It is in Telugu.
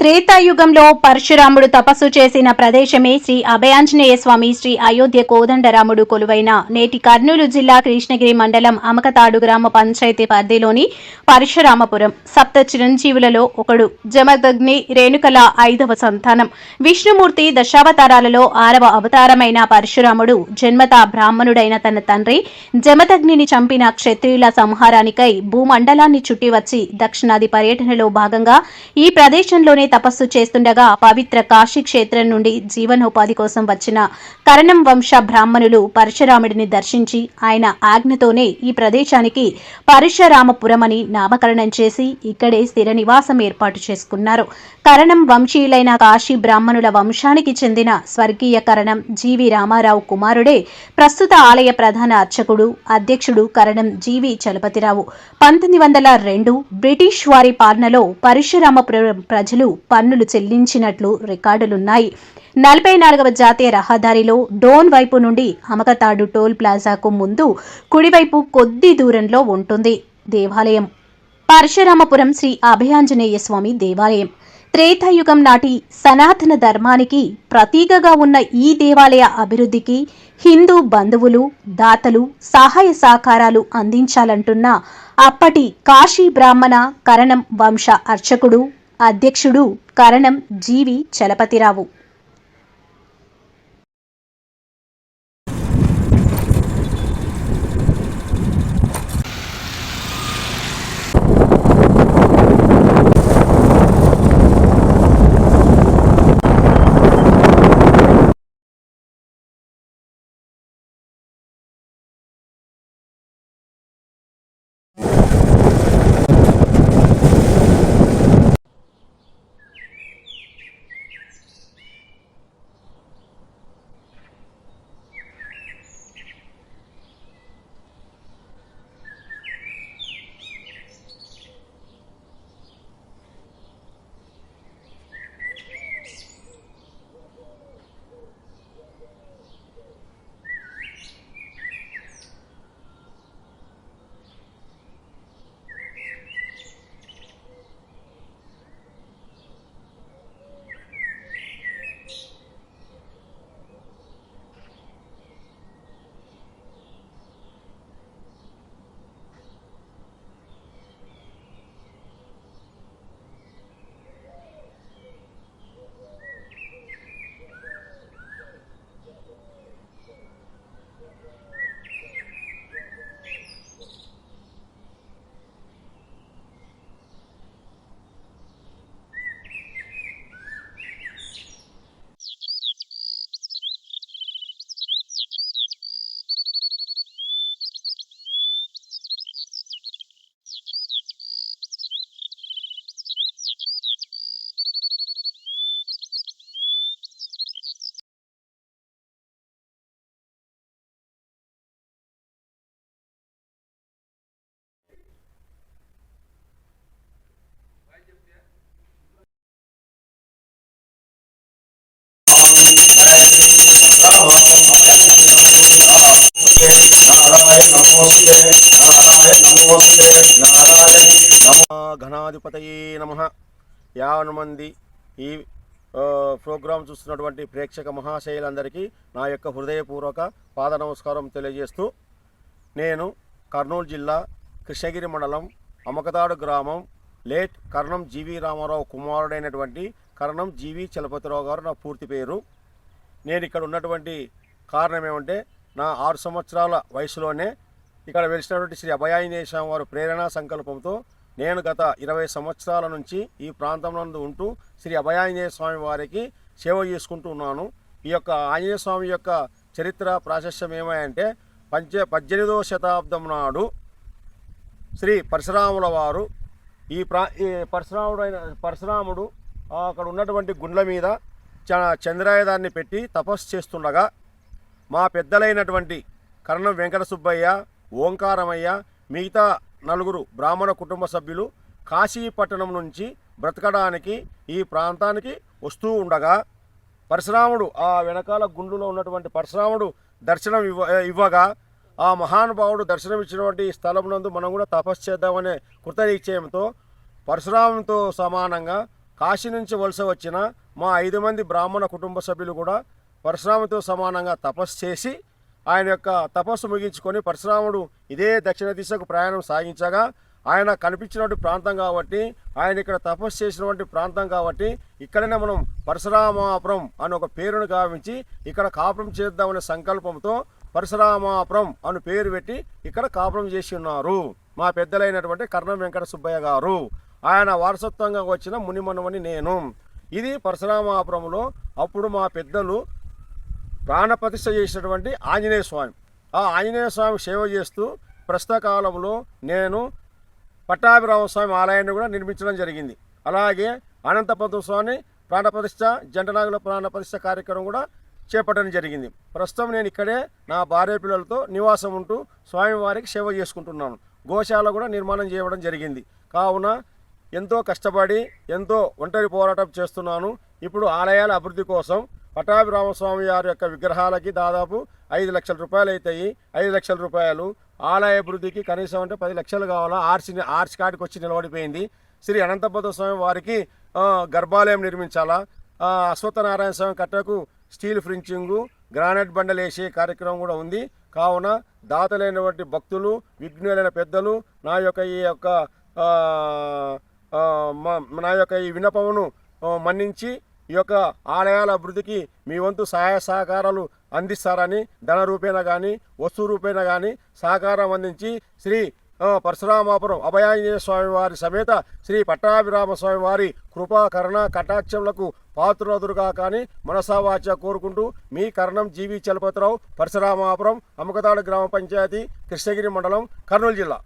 త్రేతాయుగంలో పరశురాముడు తపస్సు చేసిన ప్రదేశమే శ్రీ అభయాంజనేయ స్వామి శ్రీ అయోధ్య కోదండరాముడు కొలువైన నేటి కర్నూలు జిల్లా కృష్ణగిరి మండలం అమకతాడు గ్రామ పంచాయతీ పరిధిలోని పరశురామపురం. సప్త చిరంజీవులలో ఒకడు. జమదగ్ని రేణుకల ఐదవ సంతానం. విష్ణుమూర్తి దశావతారాలలో ఆరవ అవతారమైన పరశురాముడు జన్మత బ్రాహ్మణుడైన తన తండ్రి జమదగ్నిని చంపిన క్షత్రియుల సంహారానికై భూమండలాన్ని చుట్టి వచ్చి దక్షిణాది పర్యటనలో భాగంగా ఈ ప్రదేశంలోనే తపస్సు చేస్తుండగా పవిత్ర కాశీ క్షేత్రం నుండి జీవనోపాధి కోసం వచ్చిన కరణం వంశ బ్రాహ్మణులు పరశురాముడిని దర్శించి ఆయన ఆజ్ఞతోనే ఈ ప్రదేశానికి పరశురామపురం అని నామకరణం చేసి ఇక్కడే స్థిర నివాసం ఏర్పాటు చేసుకున్నారు. కరణం వంశీయులైన కాశీ బ్రాహ్మణుల వంశానికి చెందిన స్వర్గీయ కరణం జీవి రామారావు కుమారుడే ప్రస్తుత ఆలయ ప్రధాన అర్చకుడు అధ్యక్షుడు కరణం జీవి చలపతిరావు. పంతొమ్మిది వందల రెండు బ్రిటిష్ వారి పాలనలో పరశురామపురం ప్రజలు పన్నులు చెల్లించినట్లు రికార్డులున్నాయి. నలభై నాలుగవ జాతీయ రహదారిలో డోన్ వైపు నుండి అమకతాడు టోల్ ప్లాజాకు ముందు కుడివైపు కొద్ది దూరంలో ఉంటుంది దేవాలయం. పరశురామపురం శ్రీ అభయాంజనేయ స్వామి దేవాలయం. త్రేతాయుగం నాటి సనాతన ధర్మానికి ప్రతీకగా ఉన్న ఈ దేవాలయ అభివృద్ధికి హిందూ బంధువులు దాతలు సహాయ సహకారాలు అందించాలంటున్న అప్పటి కాశీ బ్రాహ్మణ కరణం వంశ అర్చకుడు అధ్యక్షుడు కరణం జీవి చలపతిరావు. ఘనాధిపతయే నమ. యావన మంది ఈ ప్రోగ్రాం చూస్తున్నటువంటి ప్రేక్షక మహాశైలందరికీ నా యొక్క హృదయపూర్వక పాద నమస్కారం తెలియజేస్తూ నేను కర్నూలు జిల్లా కృష్ణగిరి మండలం అమకతాడు గ్రామం లేట్ కర్ణం జీవి రామారావు కుమారుడైనటువంటి కర్ణం జీవి చలపతిరావు గారు నా పూర్తి పేరు. నేను ఇక్కడ ఉన్నటువంటి కారణం ఏమంటే నా ఆరు సంవత్సరాల వయసులోనే ఇక్కడ వెలిసినటువంటి శ్రీ అభయాంజనేయ స్వామి వారి ప్రేరణా సంకల్పంతో నేను గత ఇరవై సంవత్సరాల నుంచి ఈ ప్రాంతంలో ఉంటూ శ్రీ అభయాంజనేయ స్వామి వారికి సేవ చేసుకుంటూ ఉన్నాను. ఈ యొక్క ఆంజనేయ స్వామి యొక్క చరిత్ర ప్రాశస్యం ఏమంటే పంచ పద్దెనిమిదవ శతాబ్దం నాడు శ్రీ పరశురాముల వారు ఈ ప్రా ఈ పరశురాముడైన పరశురాముడు అక్కడ ఉన్నటువంటి గుండ్ల మీద చ చంద్రాయుధాన్ని పెట్టి తపస్సు చేస్తుండగా మా పెద్దలైనటువంటి కర్ణం వెంకట సుబ్బయ్య ఓంకారమయ్య మిగతా నలుగురు బ్రాహ్మణ కుటుంబ సభ్యులు కాశీపట్టణం నుంచి బ్రతకడానికి ఈ ప్రాంతానికి వస్తూ ఉండగా పరశురాముడు ఆ వెనకాల గుండులో ఉన్నటువంటి పరశురాముడు దర్శనం ఇవ్వ ఇవ్వగా ఆ మహానుభావుడు దర్శనమిచ్చినటువంటి ఈ స్థలం నందు మనం కూడా తపస్సు చేద్దామనే కృతనిశ్చయంతో పరశురాముతో సమానంగా కాశీ నుంచి వలస వచ్చిన మా ఐదు మంది బ్రాహ్మణ కుటుంబ సభ్యులు కూడా పరశురాముతో సమానంగా తపస్సు చేసి ఆయన యొక్క తపస్సు ముగించుకొని పరశురాముడు ఇదే దక్షిణ దిశకు ప్రయాణం సాగించగా ఆయన కనిపించినటువంటి ప్రాంతం కాబట్టి ఆయన ఇక్కడ తపస్సు చేసినటువంటి ప్రాంతం కాబట్టి ఇక్కడనే మనం పరశురామాపురం అని ఒక పేరును గావించి ఇక్కడ కాపురం చేద్దామనే సంకల్పంతో పరశురామాపురం అని పేరు పెట్టి ఇక్కడ కాపురం చేసి ఉన్నారు. మా పెద్దలైనటువంటి కర్ణం వెంకట సుబ్బయ్య గారు. ఆయన వారసత్వంగా వచ్చిన మునిమనుమని నేను. ఇది పరశురామాపురంలో అప్పుడు మా పెద్దలు ప్రాణప్రతిష్ఠ చేసినటువంటి ఆంజనేయ స్వామి. ఆ ఆంజనేయ స్వామి సేవ చేస్తూ ప్రస్తుత కాలంలో నేను పట్టాభిరామ స్వామి ఆలయాన్ని కూడా నిర్మించడం జరిగింది. అలాగే అనంతపద్మ స్వామి ప్రాణప్రతిష్ఠ జంటనాగుల ప్రాణప్రతిష్ఠ కార్యక్రమం కూడా చేపట్టడం జరిగింది. ప్రస్తుతం నేను ఇక్కడే నా భార్య పిల్లలతో నివాసం ఉంటూ స్వామివారికి సేవ చేసుకుంటున్నాను. గోశాల కూడా నిర్మాణం చేయడం జరిగింది. కావున ఎంతో కష్టపడి ఎంతో ఒంటరి పోరాటం చేస్తున్నాను. ఇప్పుడు ఆలయాల అభివృద్ధి కోసం పటాభిరామస్వామి వారి యొక్క విగ్రహాలకి దాదాపు ఐదు లక్షల రూపాయలు అవుతాయి ఐదు లక్షల రూపాయలు. ఆలయ అభివృద్ధికి కనీసం అంటే పది లక్షలు కావాలా? ఆర్చి ఆర్చి కాడికి వచ్చి నిలబడిపోయింది. శ్రీ అనంతపద్మ స్వామి వారికి గర్భాలయం నిర్మించాలా? అశ్వత్థనారాయణ స్వామి కట్టకు స్టీల్ ఫ్రించింగు గ్రానైట్ బండలు వేసే కార్యక్రమం కూడా ఉంది. కావున దాతలైనటువంటి భక్తులు విఘ్నులైన పెద్దలు నా యొక్క ఈ యొక్క నా యొక్క ఈ విన్నపమును మన్నించి ఈ యొక్క ఆలయాల అభివృద్ధికి మీ వంతు సహాయ సహకారాలు అందిస్తారని ధన రూపేణ కానీ వస్తు రూపేణ కానీ సహకారం అందించి శ్రీ పరశురామాపురం అభయాంజనేయ స్వామి వారి సమేత శ్రీ పట్టాభిరామ స్వామి వారి కృపా కరుణ కటాక్షములకు పాత్రులదురుగా కానీ మనసావాచ కోరుకుంటూ మీ కర్ణం జీవి చలపతిరావు పరశురామాపురం అమ్మకతాడు గ్రామ పంచాయతీ కృష్ణగిరి మండలం కర్నూలు జిల్లా.